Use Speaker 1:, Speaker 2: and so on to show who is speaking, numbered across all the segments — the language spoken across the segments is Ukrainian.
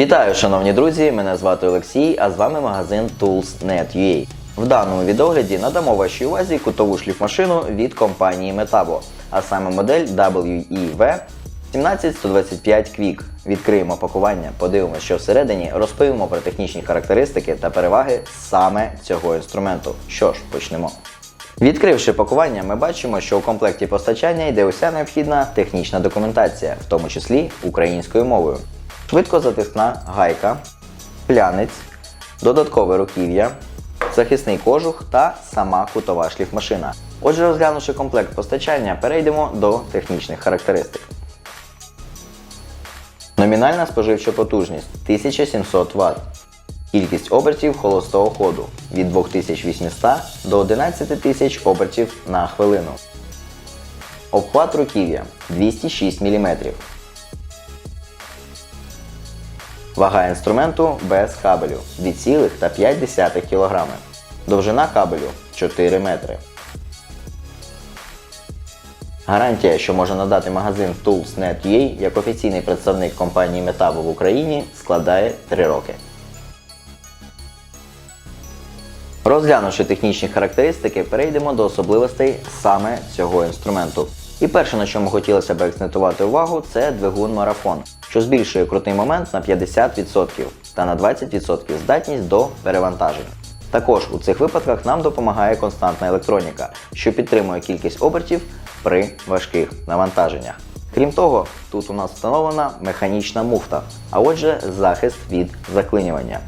Speaker 1: Вітаю, шановні друзі! Мене звати Олексій, а з вами магазин Tools.net.ua. В даному відогляді надамо вашій увазі кутову шліфмашину від компанії Metabo, а саме модель WEV 17125 Quick. Відкриємо пакування, подивимося, що всередині, розповімо про технічні характеристики та переваги саме цього інструменту. Що ж, почнемо. Відкривши пакування, ми бачимо, що у комплекті постачання йде уся необхідна технічна документація, в тому числі українською мовою. Швидкозатискна гайка, плянець, додаткове руків'я, захисний кожух та сама кутова шліфмашина. Отже, розглянувши комплект постачання, перейдемо до технічних характеристик. Номінальна споживча потужність 1700 Вт. Кількість обертів холостого ходу від 2800 до 11000 обертів на хвилину. Обхват руків'я 206 мм. Вага інструменту без кабелю 2,5 кг. Довжина кабелю 4 метри. Гарантія, що може надати магазин Tools.net.ua як офіційний представник компанії Metabo в Україні, складає 3 роки. Розглянувши технічні характеристики, перейдемо до особливостей саме цього інструменту. І перше, на чому хотілося б акцентувати увагу, це двигун марафон, що збільшує крутий момент на 50% та на 20% здатність до перевантажень. Також у цих випадках нам допомагає константна електроніка, що підтримує кількість обертів при важких навантаженнях. Крім того, тут у нас встановлена механічна муфта, а отже, захист від заклинювання.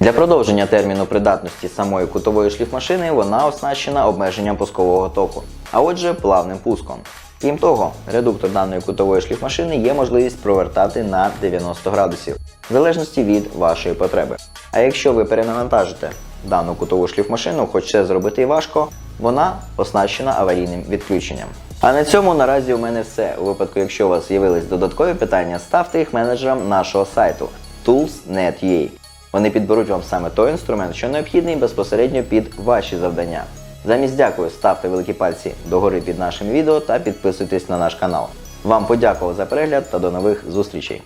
Speaker 1: Для продовження терміну придатності самої кутової шліфмашини вона оснащена обмеженням пускового току, а отже плавним пуском. Крім того, редуктор даної кутової шліфмашини є можливість провертати на 90 градусів, в залежності від вашої потреби. А якщо ви перенавантажите дану кутову шліфмашину, хоч це зробити і важко, вона оснащена аварійним відключенням. А на цьому наразі у мене все. У випадку, якщо у вас з'явились додаткові питання, ставте їх менеджерам нашого сайту tools.net.ua. Вони підберуть вам саме той інструмент, що необхідний безпосередньо під ваші завдання. Замість дякую, ставте великі пальці догори під нашим відео та підписуйтесь на наш канал. Вам подякував за перегляд та до нових зустрічей!